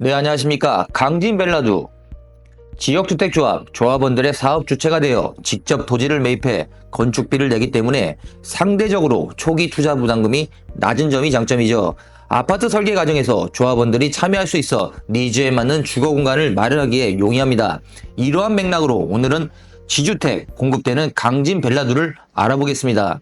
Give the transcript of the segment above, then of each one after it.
네, 안녕하십니까. 강진 벨라두. 지역주택조합, 조합원들의 사업 주체가 되어 직접 토지를 매입해 건축비를 내기 때문에 상대적으로 초기 투자 부담금이 낮은 점이 장점이죠. 아파트 설계 과정에서 조합원들이 참여할 수 있어 니즈에 맞는 주거 공간을 마련하기에 용이합니다. 이러한 맥락으로 오늘은 지주택 공급되는 강진 벨라두를 알아보겠습니다.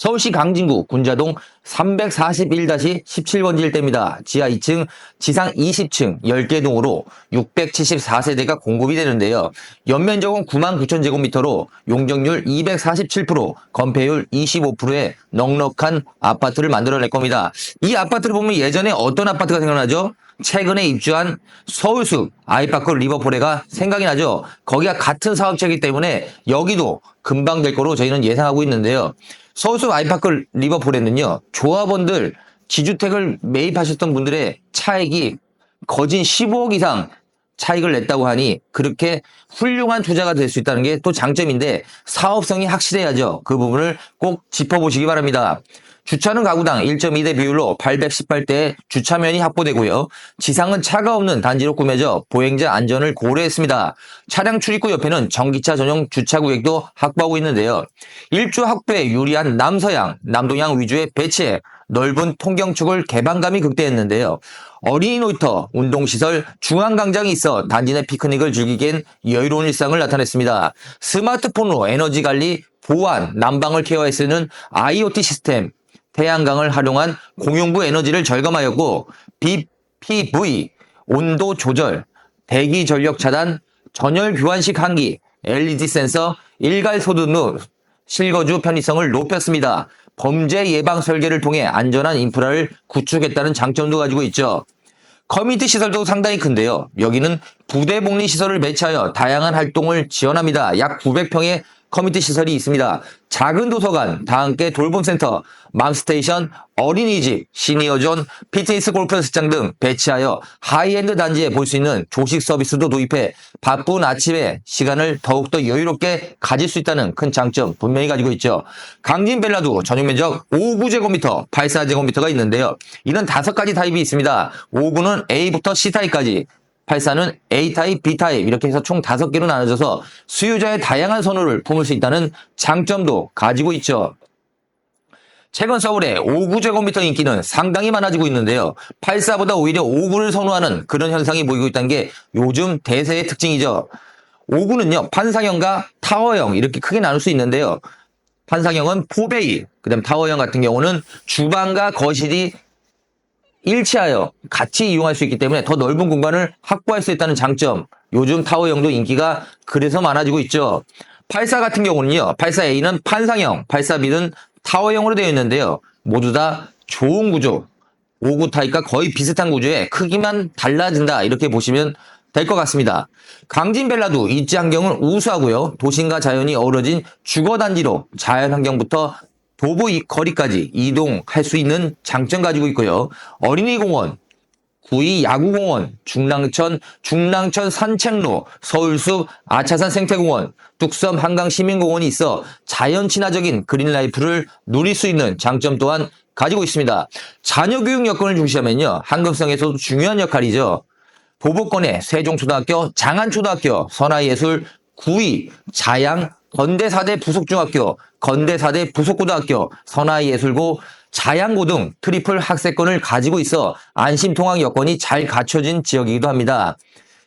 서울시 강진구 군자동 341-17번지 일대입니다. 지하 2층, 지상 20층 10개 동으로 674세대가 공급이 되는데요. 연면적은 9만 9천 제곱미터로 용적률 247%, 건폐율 25%의 넉넉한 아파트를 만들어낼 겁니다. 이 아파트를 보면 예전에 어떤 아파트가 생각나죠? 최근에 입주한 서울숲 아이파크 리버포레가 생각이 나죠. 거기가 같은 사업체이기 때문에 여기도 금방 될 거로 저희는 예상하고 있는데요. 서울숲 아이파크 리버포레는요. 조합원들 지주택을 매입하셨던 분들의 차익이 거진 15억 이상 차익을 냈다고 하니 그렇게 훌륭한 투자가 될 수 있다는 게 또 장점인데 사업성이 확실해야죠. 그 부분을 꼭 짚어보시기 바랍니다. 주차는 가구당 1.2대 비율로 818대의 주차면이 확보되고요. 지상은 차가 없는 단지로 꾸며져 보행자 안전을 고려했습니다. 차량 출입구 옆에는 전기차 전용 주차구역도 확보하고 있는데요. 일주 확보에 유리한 남서양, 남동양 위주의 배치에 넓은 통경축을 개방감이 극대했는데요. 어린이 놀이터, 운동시설, 중앙광장이 있어 단지 내 피크닉을 즐기기엔 여유로운 일상을 나타냈습니다. 스마트폰으로 에너지 관리, 보안, 난방을 케어해 쓰는 IoT 시스템, 태양광을 활용한 공용부 에너지를 절감하였고 BPV, 온도 조절, 대기 전력 차단, 전열 교환식 환기, LED 센서, 일괄 소드 등 실거주 편의성을 높였습니다. 범죄 예방 설계를 통해 안전한 인프라를 구축했다는 장점도 가지고 있죠. 커뮤니티 시설도 상당히 큰데요. 여기는 부대 복리 시설을 배치하여 다양한 활동을 지원합니다. 약 900평의 커뮤니티 시설이 있습니다. 작은 도서관, 다 함께 돌봄센터, 맘스테이션, 어린이집, 시니어존, 피트니스 골프 연습장 등 배치하여 하이엔드 단지에 볼 수 있는 조식 서비스도 도입해 바쁜 아침에 시간을 더욱더 여유롭게 가질 수 있다는 큰 장점 분명히 가지고 있죠. 강진 벨라도 전용 면적 5구제곱미터, 84제곱미터가 있는데요. 이런 다섯 가지 타입이 있습니다. 5구는 A부터 C타입까지, 84는 A타입, B타입 이렇게 해서 총 다섯 개로 나눠져서 수요자의 다양한 선호를 품을 수 있다는 장점도 가지고 있죠. 최근 서울의 5구제곱미터 인기는 상당히 많아지고 있는데요. 84보다 오히려 5구를 선호하는 그런 현상이 보이고 있다는 게 요즘 대세의 특징이죠. 5구는요, 판상형과 타워형 이렇게 크게 나눌 수 있는데요. 판상형은 포베이, 그 다음 타워형 같은 경우는 주방과 거실이 일치하여 같이 이용할 수 있기 때문에 더 넓은 공간을 확보할 수 있다는 장점. 요즘 타워형도 인기가 그래서 많아지고 있죠. 84 같은 경우는요. 84A는 판상형, 84B는 타워형으로 되어 있는데요. 모두 다 좋은 구조. 59 타입과 거의 비슷한 구조에 크기만 달라진다. 이렇게 보시면 될 것 같습니다. 강진벨라도 입지 환경은 우수하고요. 도심과 자연이 어우러진 주거단지로 자연환경부터 도보 이 거리까지 이동할 수 있는 장점 가지고 있고요. 어린이공원, 구이 야구공원, 중랑천, 중랑천 산책로, 서울숲 아차산 생태공원, 뚝섬 한강시민공원이 있어 자연 친화적인 그린라이프를 누릴 수 있는 장점 또한 가지고 있습니다. 자녀 교육 여건을 중시하면요. 한급성에서도 중요한 역할이죠. 보복권의 세종초등학교, 장안초등학교, 선화예술, 구이, 자양, 건대사대 부속중학교, 건대사대 부속고등학교, 선화예술고, 자양고 등 트리플 학세권을 가지고 있어 안심 통학 여건이 잘 갖춰진 지역이기도 합니다.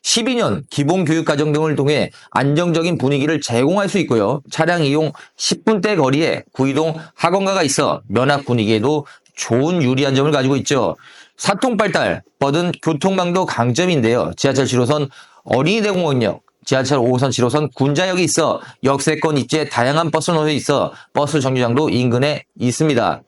12년 기본교육과정 등을 통해 안정적인 분위기를 제공할 수 있고요. 차량 이용 10분대 거리에 구이동 학원가가 있어 면학 분위기에도 좋은 유리한 점을 가지고 있죠. 사통 발달, 뻗은 교통망도 강점인데요. 지하철 7호선 어린이대공원역, 지하철 5호선 7호선 군자역이 있어. 역세권 입지에 다양한 버스 노선이 있어. 버스 정류장도 인근에 있습니다.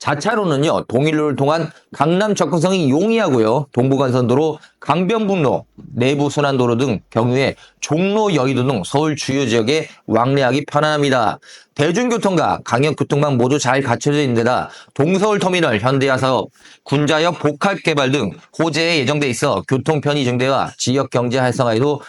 자차로는요, 동일로를 통한 강남 접근성이 용이하고요, 동부간선도로, 강변북로, 내부순환도로 등 경유에 종로 여의도 등 서울 주요 지역에 왕래하기 편안합니다. 대중교통과 강역교통망 모두 잘 갖춰져 있는 데다 동서울터미널, 현대야사업, 군자역 복합개발 등 호재에 예정돼 있어 교통 편의 증대와 지역 경제 활성화에도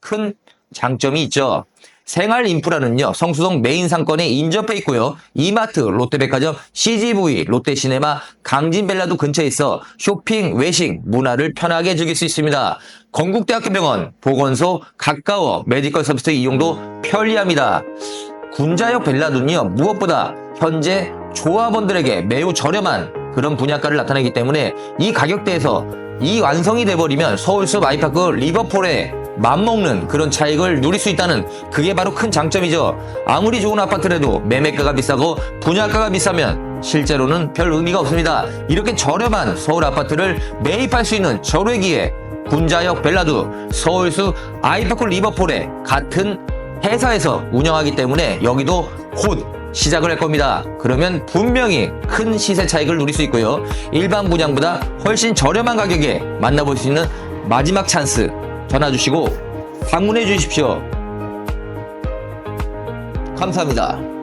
큰 장점이 있죠. 생활 인프라는요, 성수동 메인 상권에 인접해 있고요. 이마트, 롯데백화점, CGV, 롯데시네마, 강진벨라도 근처에 있어 쇼핑, 외식, 문화를 편하게 즐길 수 있습니다. 건국대학교 병원, 보건소, 가까워, 메디컬 서비스 이용도 편리합니다. 군자역 벨라도는요, 무엇보다 현재 조합원들에게 매우 저렴한 그런 분양가를 나타내기 때문에 이 가격대에서 이 완성이 돼버리면 서울숲 아이파크 리버폴에 맞먹는 그런 차익을 누릴 수 있다는 그게 바로 큰 장점이죠. 아무리 좋은 아파트라도 매매가가 비싸고 분양가가 비싸면 실제로는 별 의미가 없습니다. 이렇게 저렴한 서울 아파트를 매입할 수 있는 절호의 군자역 벨라두 서울숲 아이파크 리버폴에 같은 회사에서 운영하기 때문에 여기도 곧 시작을 할 겁니다. 그러면 분명히 큰 시세 차익을 누릴 수 있고요. 일반 분양보다 훨씬 저렴한 가격에 만나볼 수 있는 마지막 찬스 전화 주시고 방문해 주십시오. 감사합니다.